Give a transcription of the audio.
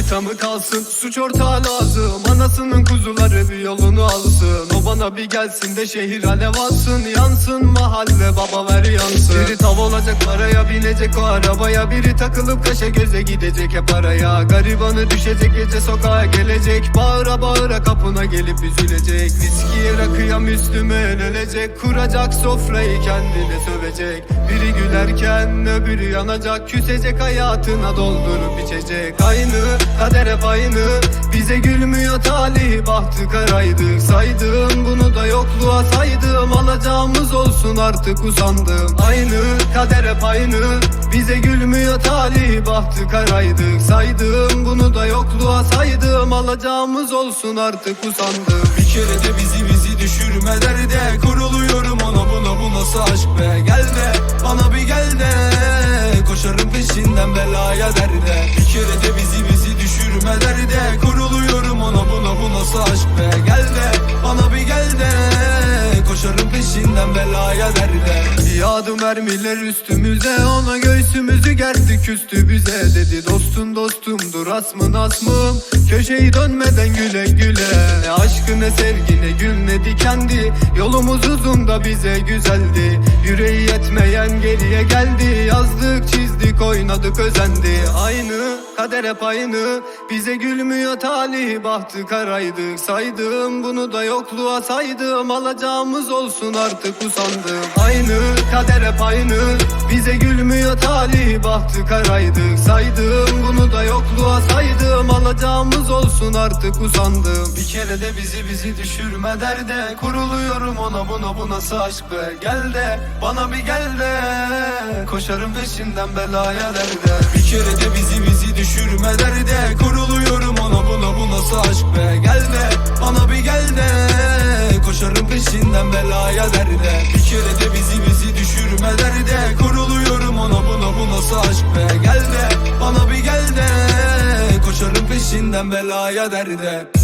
Kısa mı kalsın? Suç ortağı lazım. Anasının kuzuları bir yolunu alsın. O bana bir gelsin de şehir alev alsın. Yansın mahalle baba ver yansın. Biri tav olacak paraya binecek. O arabaya Biri takılıp kaşa göze gidecek. Hep araya Garibanı düşecek gece sokağa gelecek. Bağıra bağıra kapına gelip üzülecek. Viskiye rakıya Müslüman ölecek. Kuracak sofrayı kendine sövecek. Biri gülerken öbürü yanacak. Küsecek hayatına doldurup içecek. Aynı kader hep aynı. Bize gülmüyor talih bahtı karaydık Saydım bunu da yokluğa saydım. Alacağımız olsun artık usandım. Aynı kader hep aynı. Bize gülmüyor talih bahtı karaydık Saydım bunu da yokluğa saydım. Alacağımız olsun artık usandım. Bir kere de bizi bizi düşürme derde Kuruluyorum ona. Buna bu nasıl aşk be? Gel de bana bir gel de. Koşarım peşinden belaya derde Bir kere de bizi bizi düşürme derde Kuruluyorum ona. Buna bu nasıl aşk be Gel de. Bana bir gel de. Koşarım peşinden belaya derde Yağdı mermiler üstümüze Ona göğsümüzü gerdi küstü bize Dedi dostun dostumdur asmın asmım Köşeyi dönmeden güle güle. Ne aşkı ne sevgi ne gül ne dikendi Yolumuz uzun da bize güzeldi. Yüreği yetmeyen geriye geldi. Yazdık oynadık özendi. Aynı kader hep aynı. Bize gülmüyor talih bahtı karaydık Saydım bunu da yokluğa saydım. Alacağımız olsun artık usandım Aynı kader hep aynı. Bize gülmüyor talih bahtı karaydık Saydım bunu da yokluğa saydım. Alacağımız olsun artık usandım Bir kere de bizi bizi düşürme derde. Kuruluyorum ona buna bu nasıl aşk be Gel de bana bir gel de. Koşarım peşinden belaya derde. Bir kere de bizi bizi düşürme derde Kuruluyorum ona buna bu nasıl aşk be? Gel de bana bir gel de. Koşarım peşinden belaya derde Bir kere de bizi bizi düşürme derde Kuruluyorum ona buna bu nasıl aşk be? Gel de bana bir gel de. Koşarım peşinden belaya derde